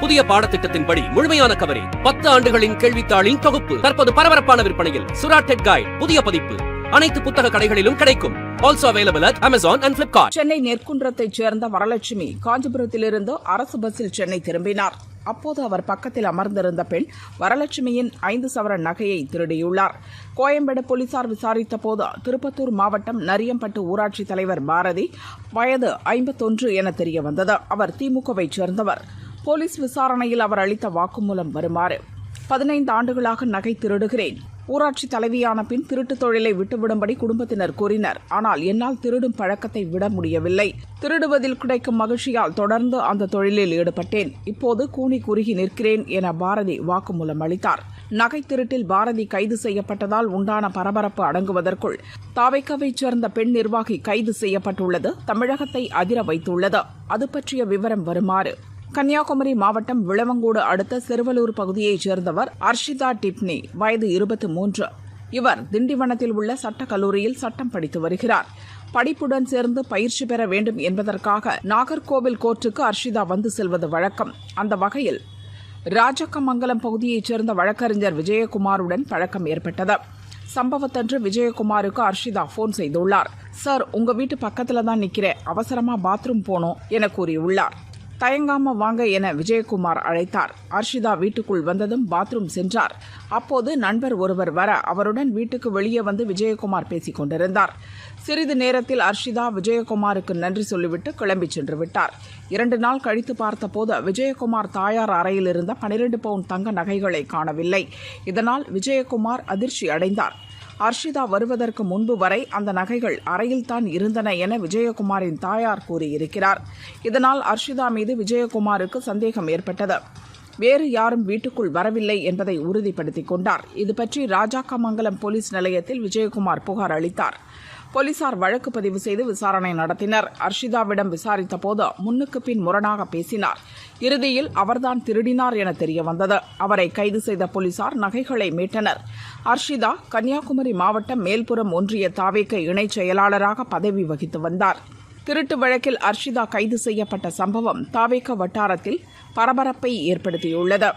புதிய பாடத்திட்டத்தின்படி முழுமையான கவரேஜ் பத்து ஆண்டுகளின் கேள்வித்தாளின் தொகுப்பு. தற்போது பரபரப்பான விற்பனையில் சுராட்டெட் கைட் புதிய பதிப்பு. அனைத்து புத்தக கடைகளிலும் கிடைக்கும். Also available at Amazon and Flipkart Chennai நெற்குன்றத்தைச் சேர்ந்த வரலட்சுமி காஞ்சிபுரத்திலிருந்து அரசு பஸ்ஸில் சென்னை திரும்பினார். அப்போது அவர் பக்கத்தில் அமர்ந்திருந்த பெண் வரலட்சுமியின் ஐந்து சவர நகையை திருடியுள்ளார். கோயம்பேடு போலீசார் விசாரித்த போது திருப்பத்தூர் மாவட்டம் நரியம்பட்டு ஊராட்சி தலைவர் பாரதி வயது ஐம்பத்தொன்று என தெரிய வந்தது அவர் திமுகவை சேர்ந்தவர். போலீஸ் விசாரணையில் அவர் அளித்த வாக்குமூலம் வருமாறு. பதினைந்து ஆண்டுகளாக நகை திருடுகிறேன். ஊராட்சி தலைவியான பின் திருட்டுத் தொழிலை விட்டுவிடும்படி குடும்பத்தினர் கூறினர். ஆனால் என்னால் திருடும் பழக்கத்தை விட முடியவில்லை. திருடுவதில் கிடைக்கும் மகிழ்ச்சியால் தொடர்ந்து அந்த தொழிலில் ஈடுபட்டேன். இப்போது கூனி குறுகி நிற்கிறேன் என பாரதி வாக்குமூலம் அளித்தார். நகை திருட்டில் பாரதி கைது செய்யப்பட்டதால் உண்டான பரபரப்பு அடங்குவதற்குள் தாவைக்கவைச் சேர்ந்த பெண் நிர்வாகி கைது செய்யப்பட்டுள்ளது. தமிழகத்தை அதிர வைத்துள்ளது. அது பற்றிய விவரம் வருமாறு கன்னியாகுமரி மாவட்டம் விளவங்கோடு அடுத்த சிறுவலூர் பகுதியைச் சேர்ந்தவர் அர்ஷிதா டிப்னி வயது இருபத்தி மூன்று. இவர் திண்டிவனத்தில் உள்ள சட்டக் கல்லூரியில் சட்டம் படித்து வருகிறார். படிப்புடன் சேர்ந்து பயிற்சி பெற வேண்டும் என்பதற்காக நாகர்கோவில் கோர்ட்டுக்கு அர்ஷிதா வந்து செல்வது வழக்கம். அந்த வகையில் ராஜக்கமங்கலம் பகுதியைச் சேர்ந்த வழக்கறிஞர் விஜயகுமாருடன் பழக்கம் ஏற்பட்டது. சம்பவத்தன்று விஜயகுமாருக்கு அர்ஷிதா ஃபோன் செய்துள்ளார். சார் உங்க வீட்டு பக்கத்துல தான் நிக்கிறேன். அவசரமா பாத்ரூம் போனோம் என கூறியுள்ளார். தயங்காம வாங்க என விஜயகுமார் அழைத்தார். அர்ஷிதா வீட்டுக்குள் வந்ததும் பாத்ரூம் சென்றார். அப்போது நண்பர் ஒருவர் வர அவருடன் வீட்டுக்கு வெளியே வந்து விஜயகுமார் பேசிக் கொண்டிருந்தார். சிறிது நேரத்தில் அர்ஷிதா விஜயகுமாருக்கு நன்றி சொல்லிவிட்டு கிளம்பி சென்று விட்டார். இரண்டு நாள் கழித்து பார்த்தபோது விஜயகுமார் தாயார் அறையில் இருந்த பனிரெண்டு பவுன் தங்க நகைகளை காணவில்லை. இதனால் விஜயகுமார் அதிர்ச்சி அடைந்தார். அர்ஷிதா வருவதற்கு முன்பு வரை அந்த நகைகள் அறையில்தான் இருந்தன என விஜயகுமாரின் தாயார் கூறியிருக்கிறார். இதனால் அர்ஷிதா மீது விஜயகுமாருக்கு சந்தேகம் ஏற்பட்டது. வேறு யாரும் வீட்டுக்குள் வரவில்லை என்பதை உறுதிப்படுத்திக் கொண்டார். இது பற்றி ராஜாக்கமங்கலம் போலீஸ் நிலையத்தில் விஜயகுமார் புகார் அளித்தார். போலீசார் வழக்கு பதிவு செய்து விசாரணை நடத்தினர். அர்ஷிதாவிடம் விசாரித்த போது முன்னுக்கு பின் முரணாக பேசினார். இறுதியில் அவர்தான் திருடினார் என தெரிய வந்தது அவரை கைது செய்த போலீசார் நகைகளை மீட்டனர். அர்ஷிதா கன்னியாகுமரி மாவட்டம் மேல்புறம் ஒன்றிய தாவேக்க இணைச் செயலாளராக பதவி வகித்து வந்தார். திருட்டு வழக்கில் அர்ஷிதா கைது செய்யப்பட்ட சம்பவம் தாவேக்க வட்டாரத்தில் பரபரப்பை ஏற்படுத்தியுள்ளது.